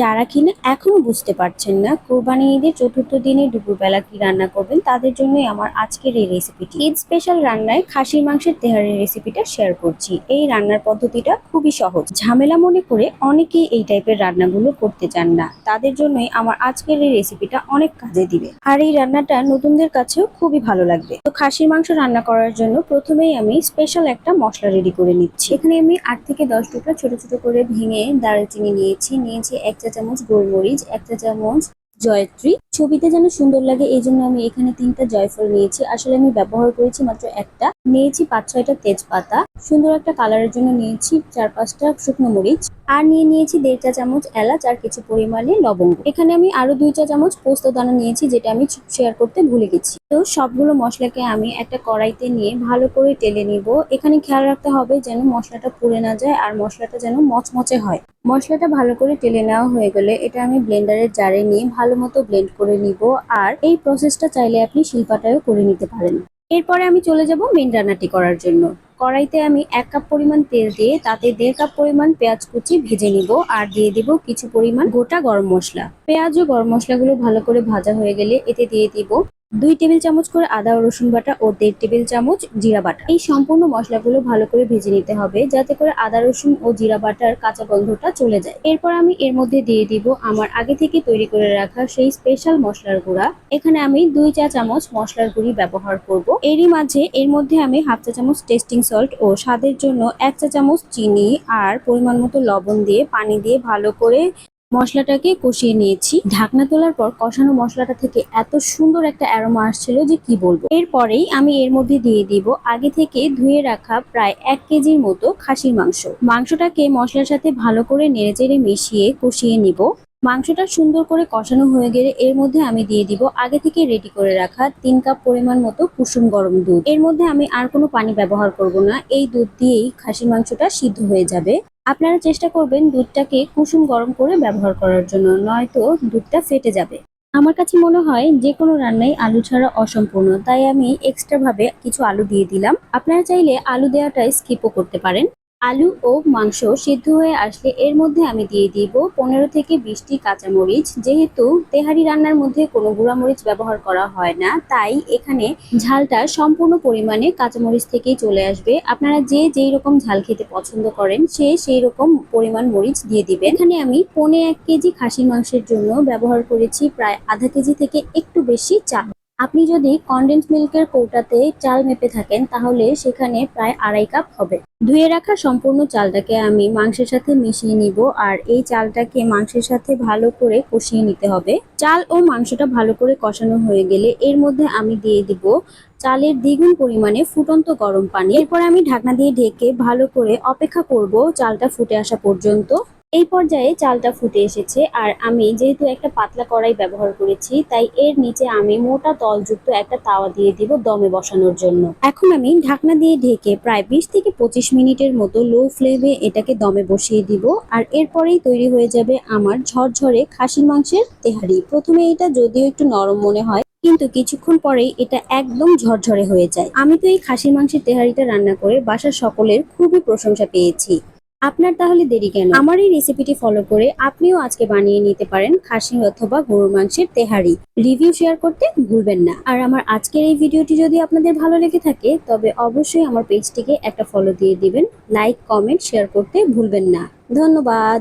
যারা কিনা এখনও বুঝতে পারছেন না, কোরবানি ঈদের চতুর্থ দিনে দুপুরবেলা কি রান্না করবেন, তাদের জন্যই আমার আজকের এই রেসিপিটি ঈদ স্পেশাল রান্নায় খাসির মাংসের তেহারের রেসিপিটা শেয়ার করছি। এই রান্নার পদ্ধতিটা খুবই সহজ। ঝামেলা মনে করে অনেকেই এই টাইপের রান্নাগুলো করতে চান না। তাদের জন্যই আমার আজকের এই রেসিপিটা অনেক কাজে দিবে। আর এই রান্নাটা নতুনদের কাছেও খুবই ভালো লাগবে। তো খাসির মাংস রান্না করার জন্য প্রথমেই আমি স্পেশাল একটা মশলা রেডি করে নিচ্ছি। এখানে আমি আট থেকে দশ টুকরা ছোট ছোট করে ভেঙে দারুচিনি নিয়েছি নিয়েছি এক চা চামচ গোলমরিচ, একটা চামচ জয়ত্রী। ছবিতে যেন সুন্দর লাগে এই জন্য আমি এখানে তিনটা জয়ফল নিয়েছি। আসলে আমি ব্যবহার করেছি মাত্র একটা। নিয়েছি পাঁচ ছয়টা তেজপাতা। সুন্দর একটা কালারের জন্য নিয়েছি চার পাঁচটা শুকনো মরিচ। আর নিয়ে নিয়েছি দেড় চা চামচ এলাচ আর কিছু পরিমাণে লবঙ্গ। এখানে আমি আরও দুই চা চামচ পোস্ত দানা নিয়েছি, যেটা আমি শেয়ার করতে ভুলে গেছি। তো সবগুলো মশলাকে আমি একটা কড়াইতে নিয়ে ভালো করে টেলে নিব। এখানে খেয়াল রাখতে হবে যেন মশলাটা পুড়ে না যায় আর মশলাটা যেন মচমচে হয়। মশলাটা ভালো করে টেলে নেওয়া হয়ে গেলে এটা আমি ব্লেন্ডারের জারে নিয়ে ভালো মতো ব্লেন্ড করে নিব। আর এই প্রসেসটা চাইলে আপনি শিল্পাটায়ও করে নিতে পারেন। এরপরে আমি চলে যাব মেন রান্নাটি করার জন্য। কড়াইতে আমি এক কাপ পরিমাণ তেল দিয়ে তাতে দেড় কাপ পরিমাণ পেঁয়াজ কুচি ভেজে নিব আর দিয়ে দিব কিছু পরিমাণ গোটা গরম মশলা। পেঁয়াজ ও গরম মশলাগুলো ভালো করে ভাজা হয়ে গেলে এতে দিয়ে দিব দুই টেবিল চামচ করে আদা ও রসুন বাটা ও দেড় টেবিল চামচ জিরা বাটা। এই সম্পূর্ণ মশলাগুলো ভালো করে ভেজে নিতে হবে যাতে করে আদা, রসুন ও জিরা বাটার কাঁচা গন্ধটা চলে যায়। এরপর আমি এর মধ্যে দিয়ে দিব আমার আগে থেকে তৈরি করে রাখা সেই স্পেশাল মশলার গুঁড়া। এখানে আমি দুই চা চামচ মশলার গুঁড়ি ব্যবহার করব। এরই মাঝে এর মধ্যে আমি হাফ চা চামচ টেস্টিং সল্ট ও স্বাদের জন্য এক চা চামচ চিনি আর পরিমাণ মতো লবণ দিয়ে পানি দিয়ে ভালো করে মশলাটাকে কষিয়ে নিয়েছি। ঢাকনা তোলার পর কষানো মশলাটা থেকে এত সুন্দর একটা অ্যারোমা আসছিল যে কি বলব। এরপরেই আমি এর মধ্যে দিয়ে দিব আগে থেকে ধুয়ে রাখা প্রায় এক কেজির মতো খাসির মাংস। মাংসটাকে মশলার সাথে ভালো করে নেড়েচেড়ে মিশিয়ে কষিয়ে নিব। মাংসটা সুন্দর করে কষানো হয়ে গেলে এর মধ্যে আমি দিয়ে দিব আগে থেকে রেডি করে রাখা তিন কাপ পরিমাণ মতো কুসুম গরম দুধ। এর মধ্যে আমি আর কোনো পানি ব্যবহার করব না। এই দুধ দিয়েই খাসির মাংসটা সিদ্ধ হয়ে যাবে। আপনারা চেষ্টা করবেন দুধটাকে কুসুম গরম করে ব্যবহার করার জন্য, নয়তো দুধটা ফেটে যাবে। আমার কাছে মনে হয় যে কোনো রান্নাই আলু ছাড়া অসম্পূর্ণ, তাই আমি এক্সট্রা ভাবে কিছু আলু দিয়ে দিলাম। আপনারা চাইলে আলু দেওয়াটাই স্কিপও করতে পারেন। আলু ও মাংস সিদ্ধ হয়ে আসলে এর মধ্যে আমি দিয়ে দিব পনেরো থেকে বিশটি কাঁচামরিচ। যেহেতু তেহারি রান্নার মধ্যে কোনো গুঁড়ামরিচ ব্যবহার করা হয় না, তাই এখানে ঝালটা সম্পূর্ণ পরিমাণে কাঁচামরিচ থেকেই চলে আসবে। আপনারা যে যেই রকম ঝাল খেতে পছন্দ করেন, সে সেই রকম পরিমাণ মরিচ দিয়ে দিবেন। এখানে আমি পনে এক কেজি খাসির মাংসের জন্য ব্যবহার করেছি প্রায় আধা কেজি থেকে একটু বেশি চাল আপনি যদি কনডেন্স মিল্কের কৌটাতে চাল মেপে থাকেন, তাহলে সেখানে প্রায় আড়াই কাপ হবে। ধুয়ে রাখা সম্পূর্ণ চালটাকে আমি মাংসের সাথে মিশিয়ে নিব আর এই চালটাকে মাংসের সাথে ভালো করে কষিয়ে নিতে হবে। চাল ও মাংসটা ভালো করে কষানো হয়ে গেলে এর মধ্যে আমি দিয়ে দিব চালের দ্বিগুণ পরিমাণে ফুটন্ত গরম পানি। এরপর আমি ঢাকনা দিয়ে ঢেকে ভালো করে অপেক্ষা করব চালটা ফুটে আসা পর্যন্ত। এই পর্যায়ে চালটা ফুটে এসেছে আর আমি যেহেতু একটা পাতলা কড়াই ব্যবহার করেছি, তাই এর নিচে আমি মোটা তলযুক্ত একটা তাওয়া দিয়ে দিব দমে বসানোর জন্য। এখন আমি ঢাকনা দিয়ে ঢেকে প্রায় বিশ থেকে পঁচিশ মিনিটের মতো লো ফ্লেমে এটাকে দমে বসিয়ে দিব আর এরপরেই তৈরি হয়ে যাবে আমার ঝরঝরে খাসির মাংসের তেহারি। প্রথমে এটা যদিও একটু নরম মনে হয়, কিন্তু কিছুক্ষণ পরেই এটা একদম ঝরঝরে হয়ে যায়। আমি তো এই খাসির মাংসের তেহারিটা রান্না করে বাসার সকলের খুবই প্রশংসা পেয়েছি। আপনার তাহলে দেরি কেন? আমার এই রেসিপিটি ফলো করে আপনিও আজকে বানিয়ে নিতে পারেন খাসি অথবা গরুর মাংসের তেহারি। রিভিউ শেয়ার করতে ভুলবেন না। আর আমার আজকের এই ভিডিওটি যদি আপনাদের ভালো লেগে থাকে, তবে অবশ্যই আমার পেজটিকে একটা ফলো দিয়ে দিবেন। লাইক কমেন্ট শেয়ার করতে ভুলবেন না। ধন্যবাদ।